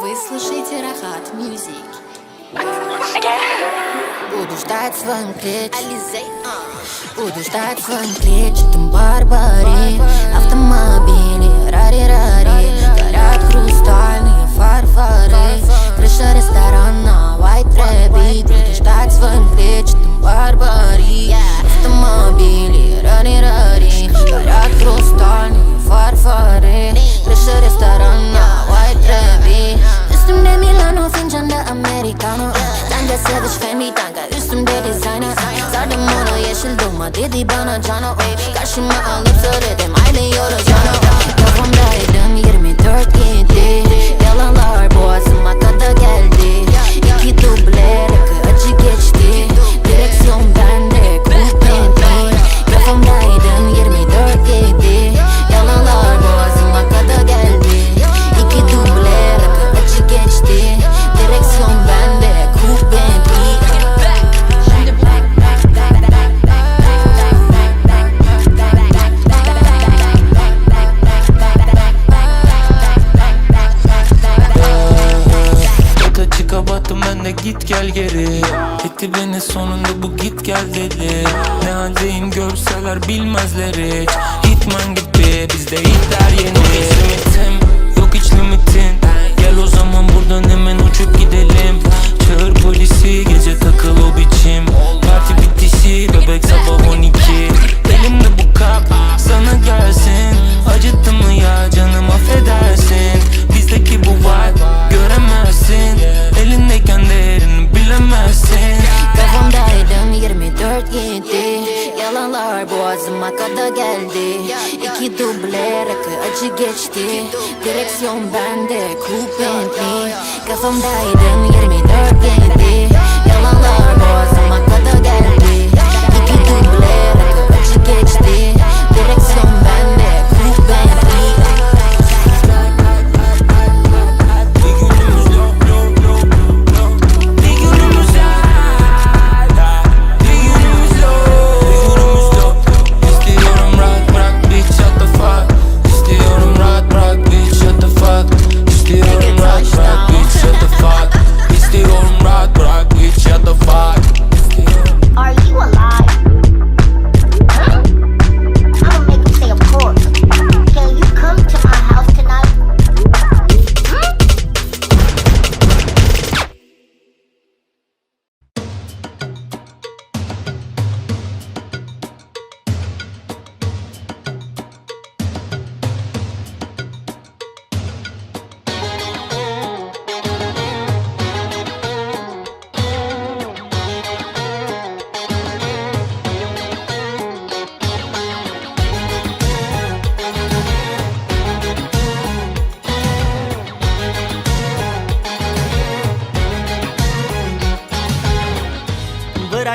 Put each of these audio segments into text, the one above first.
Вы слушаете Рахат Мьюзик. Буду ждать своим клетчатым. Буду ждать своим клетчатым барбари. Yeşil dolma dedi bana cano Karşıma alıp söyledim aile yoracağını Kafamdaydın 24 gitti Yalanlar boğazıma kadar geldi. İki duble You. and the Yalanlar boğazıma kadar geldi. İki duble rakı acı geçti. Direksiyon bende kupetli Kafamdaydın 24 gitti Yalanlar boğazıma kadar geldi. İki duble rakı acı geçti. Direksiyon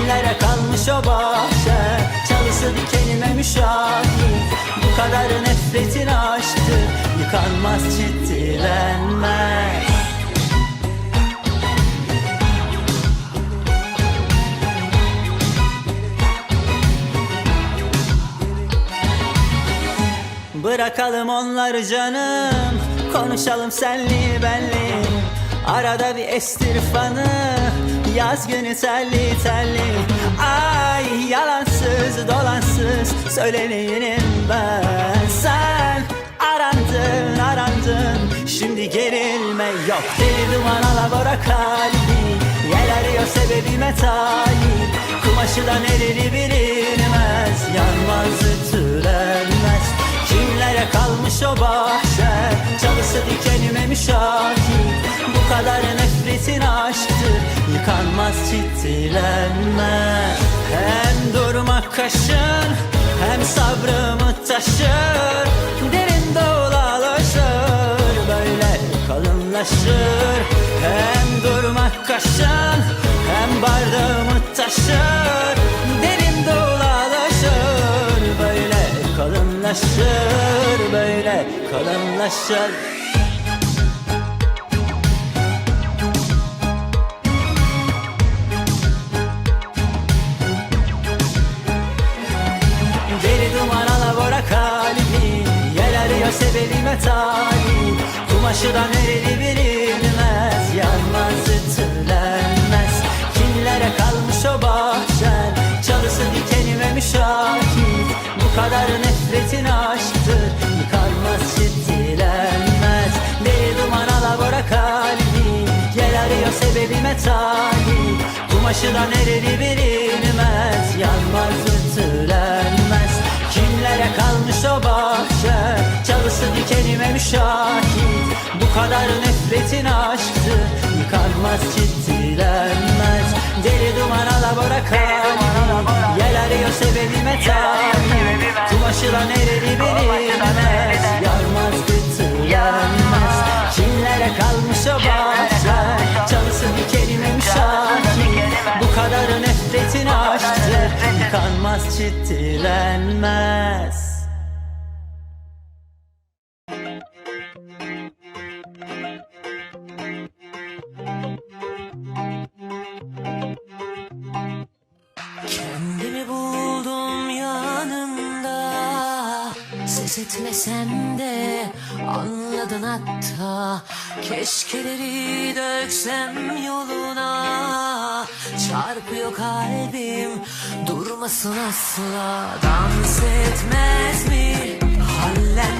Kimlere kalmış o bahçe. Çalısı dikenime müşahit. Bu kadar nefretin aşktı Yıkanmaz ciddilenmez Bırakalım onları canım Konuşalım senli benli. Arada bir estir fanı Yaz günü telli telli Ay yalansız dolansız Söyleneyim ben. Sen arandın arandın. Şimdi gerilme yok. Deli duman alabora kalbi Yel arıyor sebebime talip Kumaşı da nereli bilinmez. Yanmaz ütülenmez Kimlere kalmış o bahçe. Çalısı dikenime müşahit. Kadar nefretin aşktır Yıkanmaz çitilenmez Hem durmak kaşın Hem sabrımı taşır. Derin dağlarlaşır Böyle kalınlaşır. Hem durmak kaşın Hem bardağımı taşır kalınlaşır Deli duman alabora kalbim Yel arıyor sebebime talip Kumaşı da nereli bilinmez Yanmaz ütülenmez. Kimlere kalmış o bahçen? Çalısı dikenime müşakir Bu kadar nefretin sebebime talip Kumaşı da nereli bilinmez Yanmaz ütülenmez. Kimlere kalmış o bahçe? Çalısı dikenime müşahit. Bu kadar nefretin aşktı Yıkanmaz ciddilenmez. Deli duman alabora kalbim Yel arıyor sebebime talip Yıkanmaz ciddilenmez Ses etmesem de anladın hatta. Keşkeleri döksem yoluna. Çarpıyor kalbim durmasın asla. Dans etmez mi? Hallenmez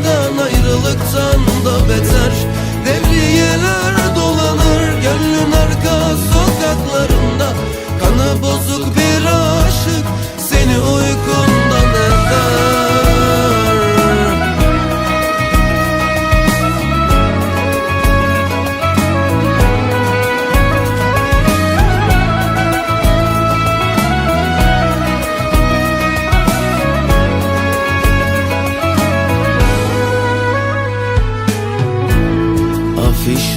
ayrılıktan da beter? Devriyeler dolanır gönlün arka sokaklarında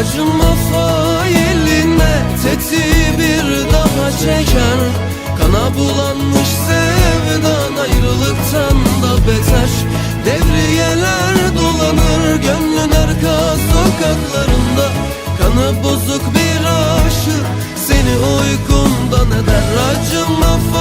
Acıma failine teti bir daha çeken Kana bulanmış sevdan ayrılıktan da beter. Devriyeler dolanır gönlün arka sokaklarında. Kanı bozuk bir aşık seni uykumdan eder. Acıma failine